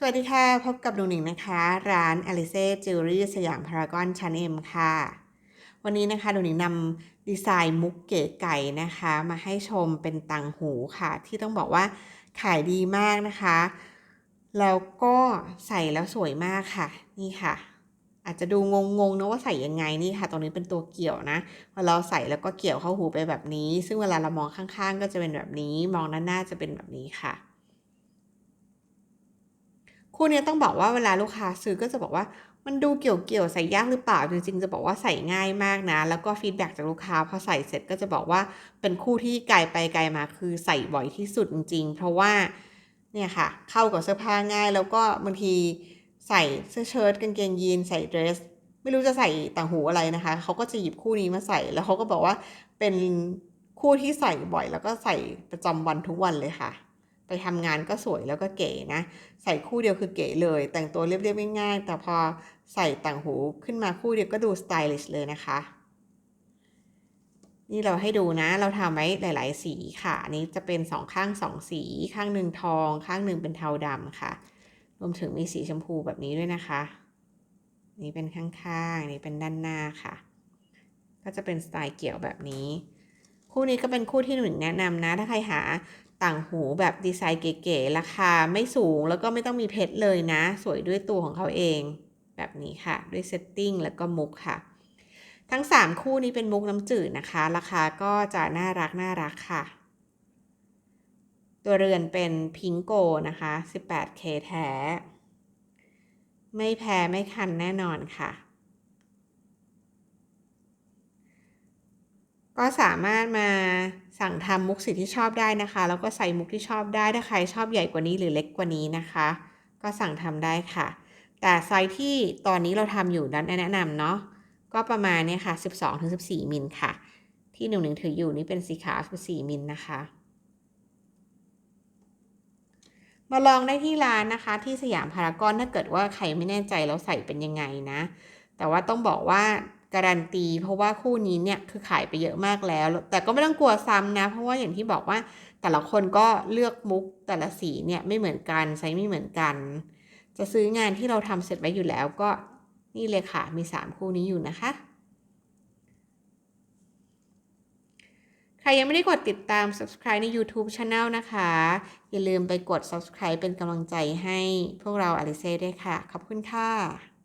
สวัสดีค่ะ พบกับหนูหนิงนะคะ ร้าน a l i c e Jewelry สยามพารากอนชั้นเอ็มค่ะ วันนี้นะคะหนูหนิงนำดีไซน์มุกเก๋ไก่นะคะ มาให้ชมเป็นตังหูค่ะ ที่ต้องบอกว่าขายดีมากนะคะ แล้วก็ใส่แล้วสวยมากค่ะ นี่ค่ะ อาจจะดูงงๆนะว่าใส่ยังไงนี่ค่ะ ตรงนี้เป็นตัวเกี่ยวนะพอเราใส่แล้วก็เกี่ยวเข้าหูไปแบบนี้ ซึ่งเวลาเรามองข้างๆ ก็จะเป็นแบบนี้ มองด้านหน้าจะเป็นแบบนี้ค่ะ คู่นี้ต้องบอกว่าเวลาลูกค้าซื้อก็จะบอกว่ามันดูเกี่ยวเกี่ยวใส่ยากหรือเปล่าจริงๆ จะบอกว่าใส่ง่ายมากนะ แล้วก็ฟีดแบ็จากลูกค้าพอใส่เสร็จก็จะบอกว่าเป็นคู่ที่ไกลไปไกลมาคือใส่บ่อยที่สุดจริงๆ เพราะว่าเนี่ยค่ะ เข้ากับเสื้อผ้าง่าย แล้วก็บางทีใส่เสื้อเชิ้ตกางเกงยีนใส่เดรส ไม่รู้จะใส่ต่างหูอะไรนะคะเขาก็จะหยิบคู่นี้มาใส่แล้วเขาก็บอกว่าเป็นคู่ที่ใส่บ่อย แล้วก็ใส่ประจำวันทุกวันเลยค่ะ ไปทำงานก็สวยแล้วก็เก๋นะ ใส่คู่เดียวคือเก๋เลย แต่งตัวเรียบๆง่ายๆ แต่พอใส่ต่างหูขึ้นมาคู่เดียวก็ดูสไตลิชเลยนะคะ นี่เราให้ดูนะ เราทำไว้หลาย ๆ สีค่ะอันนี้จะเป็นสองข้างสองสี ข้างหนึ่งทอง ข้างหนึ่งเป็นเทาดำค่ะ รวมถึงมีสีชมพูแบบนี้ด้วยนะคะ นี่เป็นข้างๆ นี่เป็นด้านหน้าค่ะ ก็จะเป็นสไตล์เกี่ยวแบบนี้ คู่นี้ก็เป็นคู่ที่หนึ่งแนะนำนะ ถ้าใครหา ต่างหูแบบดีไซน์เก๋ๆราคาไม่สูงแล้วก็ไม่ต้องมีเพชรเลยนะ สวยด้วยตัวของเขาเอง แบบนี้ค่ะ ด้วยเซตติ้งแล้วก็มุกค่ะ ทั้ง 3 คู่นี้เป็นมุกน้ำจืดนะคะ ราคาก็จะน่ารักน่ารักค่ะ ตัวเรือนเป็นพิงโกนะคะ 18K แท้ ไม่แพ้ไม่คันแน่นอนค่ะ ก็สามารถมาสั่งทำมุกสีที่ชอบได้นะคะ แล้วก็ใส่มุกที่ชอบได้ ถ้าใครชอบใหญ่กว่านี้หรือเล็กกว่านี้นะคะ ก็สั่งทำได้ค่ะ แต่ไซส์ที่ตอนนี้เราทำอยู่นั้นแนะนำเนาะ ก็ประมาณเนี่ยค่ะ 12-14 มิลค่ะ ที่หนึ่งหนึ่งถืออยู่นี่เป็นสีขาว14มิลนะคะ มาลองได้ที่ร้านนะคะ ที่สยามพารากอนถ้าเกิดว่าใครไม่แน่ใจแล้วใส่เป็นยังไงนะ แต่ว่าต้องบอกว่า การันตี เพราะว่าคู่นี้เนี่ยคือขายไปเยอะมากแล้ว แต่ก็ไม่ต้องกลัวซ้ำนะ เพราะว่าอย่างที่บอกว่าแต่ละคนก็เลือกมุกแต่ละสีเนี่ยไม่เหมือนกันไซส์ไม่เหมือนกัน จะซื้องานที่เราทำเสร็จไว้อยู่แล้วก็นี่เลยค่ะมี 3 คู่นี้อยู่นะคะ ใครยังไม่ได้กดติดตาม subscribe ใน YouTube Channel นะคะ อย่าลืมไปกด subscribe เป็นกำลังใจให้พวกเราอลิเซ่ด้วยค่ะ ขอบคุณค่ะ